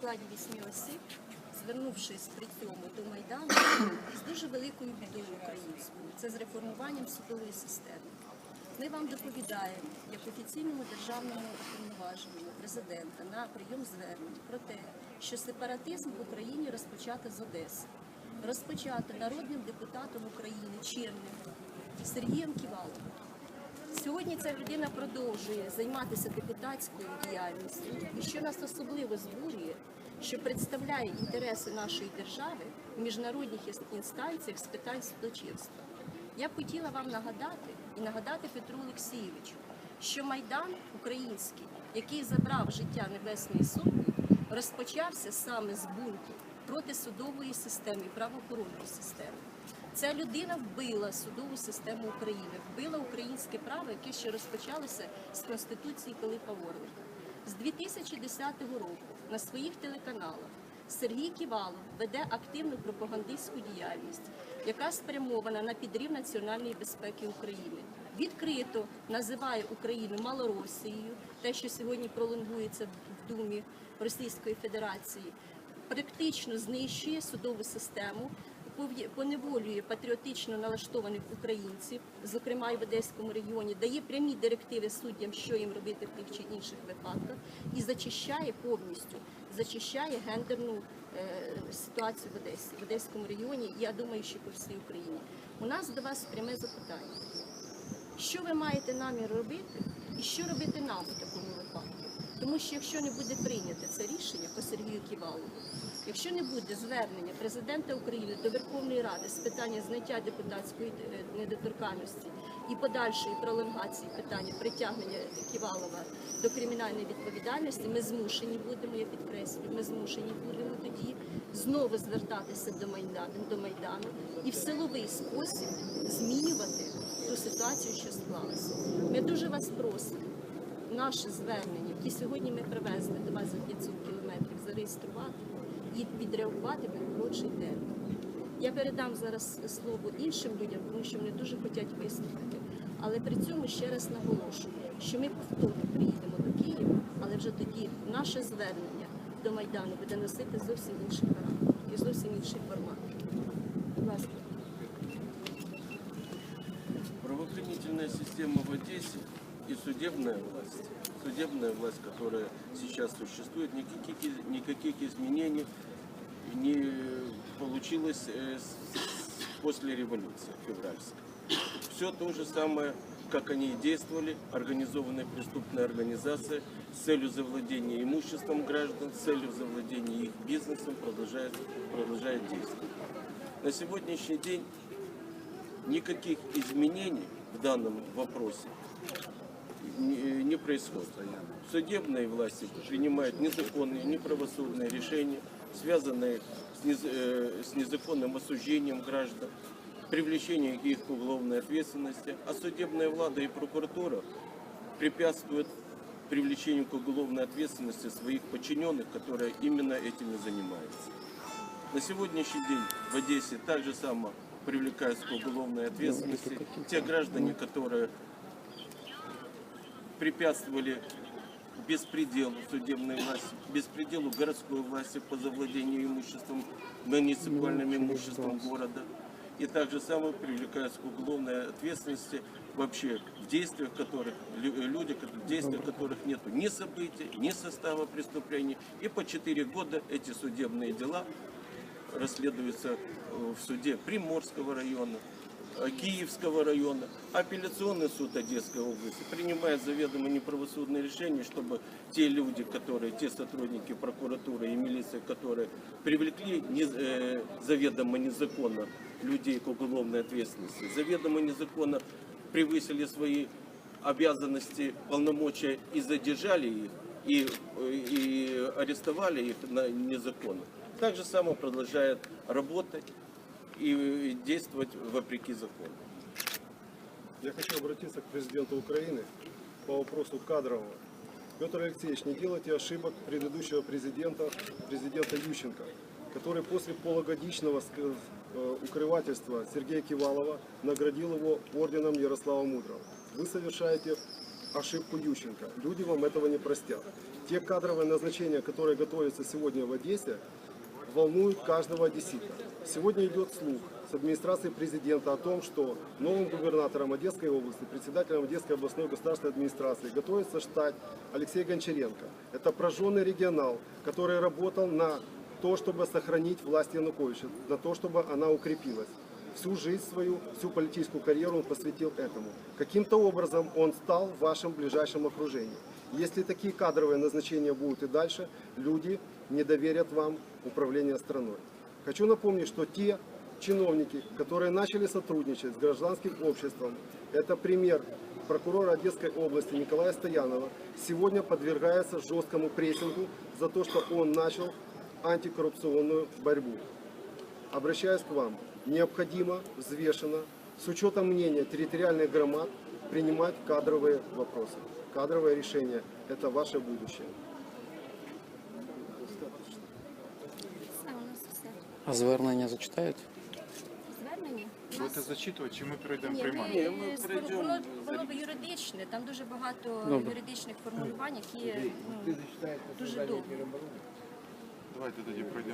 складі вісьми осіб, звернувшись при цьому до Майдану з дуже великою бідою українською. Це з реформуванням судової системи. Ми вам доповідаємо, як офіційному державному уповноваженому президента на прийом звернень про те, що сепаратизм в Україні розпочато з Одеси, розпочато народним депутатом України Черним Сергієм Ківаловим. Сьогодні ця людина продовжує займатися депутатською діяльністю, і що нас особливо збурює, що представляє інтереси нашої держави в міжнародних інстанціях з питань судочинства. Я б хотіла вам нагадати і нагадати Петру Олексійовичу, що Майдан український, який забрав життя Небесної Сотні, розпочався саме з бунту проти судової системи правоохоронної системи. Ця людина вбила судову систему України, вбила українське право, яке ще розпочалося з Конституції Пилипа Орлика. З 2010 року на своїх телеканалах Сергій Ківалов веде активну пропагандистську діяльність, яка спрямована на підрив національної безпеки України. Відкрито називає Україну Малоросією, те, що сьогодні пролонгується в Думі Російської Федерації, практично знищує судову систему, поневолює патріотично налаштованих українців, зокрема і в Одеському регіоні, дає прямі директиви суддям, що їм робити в тих чи інших випадках, і зачищає повністю, зачищає гендерну е, ситуацію в Одесі, в Одеському регіоні. Я думаю, що по всій Україні. У нас до вас пряме запитання. Що ви маєте намір робити, і що робити нам у такому випадку? Тому що якщо не буде прийнято це рішення по Ківалову, якщо не буде звернення президента України до Верховної Ради з питання зняття депутатської е, недоторканності і подальшої пролонгації питання притягнення Ківалова до кримінальної відповідальності, ми змушені будемо, я підкреслюю, ми змушені будемо тоді знову звертатися до Майдану, до Майдану і в силовий спосіб змінювати ту ситуацію, що склалася. Ми дуже вас просимо наше звернення, яке сьогодні ми привезли до вас за 500 кілометрів, зареєструвати і відреагувати в коротший термін. Я передам зараз слово іншим людям, тому що вони дуже хочуть виступити. Але при цьому ще раз наголошую, що ми повторно приїдемо до Києва, але вже тоді наше звернення до Майдану буде носити зовсім інший характер і зовсім інший формат. Будь ласка. Правоохранительная система в Одессе и судебная власть, судебная власть, которая сейчас существует, никаких, никаких изменений не получилось э, после революции февральской. Все то же самое, как они и действовали, организованная преступная организация с целью завладения имуществом граждан, с целью завладения их бизнесом продолжает, продолжает действовать. На сегодняшний день никаких изменений в данном вопросе не, происходит. Судебные власти принимают незаконные, неправосудные решения, связанные с, э, с незаконным осуждением граждан, привлечением их к уголовной ответственности, а судебная влада и прокуратура препятствуют привлечению к уголовной ответственности своих подчиненных, которые именно этим и занимаются. На сегодняшний день в Одессе так же само привлекаются к уголовной ответственности те граждане, которые препятствовали беспределу судебной власти, беспределу городской власти по завладению имуществом, муниципальным имуществом города. И также само привлекаются к уголовной ответственности вообще в действиях которых, лю- люди, в действиях которых нет ни событий, ни состава преступлений. И по 4 года эти судебные дела расследуются э, в суде Приморского района, Киевского района. Апелляционный суд Одесской области принимает заведомо неправосудные решения, чтобы те люди, которые, те сотрудники прокуратуры и милиции, которые привлекли не- э, заведомо незаконно людей к уголовной ответственности, заведомо незаконно превысили свои обязанности, полномочия и задержали их, и, э, и арестовали их на незаконно. Так же само продолжает работать и действовать вопреки закону. Я хочу обратиться к президенту Украины по вопросу кадрового. Петр Алексеевич, не делайте ошибок предыдущего президента, президента Ющенко, который после полугодичного э, укрывательства Сергея Кивалова наградил его орденом Ярослава Мудрого. Вы совершаете ошибку Ющенко. Люди вам этого не простят. Те кадровые назначения, которые готовятся сегодня в Одессе, волнуют каждого одессита. Сегодня идет слух с администрации президента о том, что новым губернатором Одесской области, председателем Одесской областной государственной администрации готовится стать Алексей Гончаренко. Это прожженный регионал, который работал на то, чтобы сохранить власть Януковича, на то, чтобы она укрепилась. Всю жизнь свою, всю политическую карьеру он посвятил этому. Каким-то образом он стал в вашем ближайшем окружении. Если такие кадровые назначения будут и дальше, люди не доверят вам управление страной. Хочу напомнить, что те чиновники, которые начали сотрудничать с гражданским обществом, это пример прокурора Одесской области Николая Стоянова, сегодня подвергается жесткому прессингу за то, что он начал антикоррупционную борьбу. Обращаюсь к вам, необходимо взвешенно, с учетом мнения территориальных громад, принимать кадровые вопросы. Кадровое решение – это ваше будущее. Все, у нас все. А звернення зачитають? Звернення? У Будете нас- зачитувати, чи ми перейдемо Ні, приймати? Ні, ми, ми спро- пройдемо воно, за воно юридичне, там дуже багато Добре. юридичних формулювань, які ну, дуже довгі. Давайте тоді пройдемо.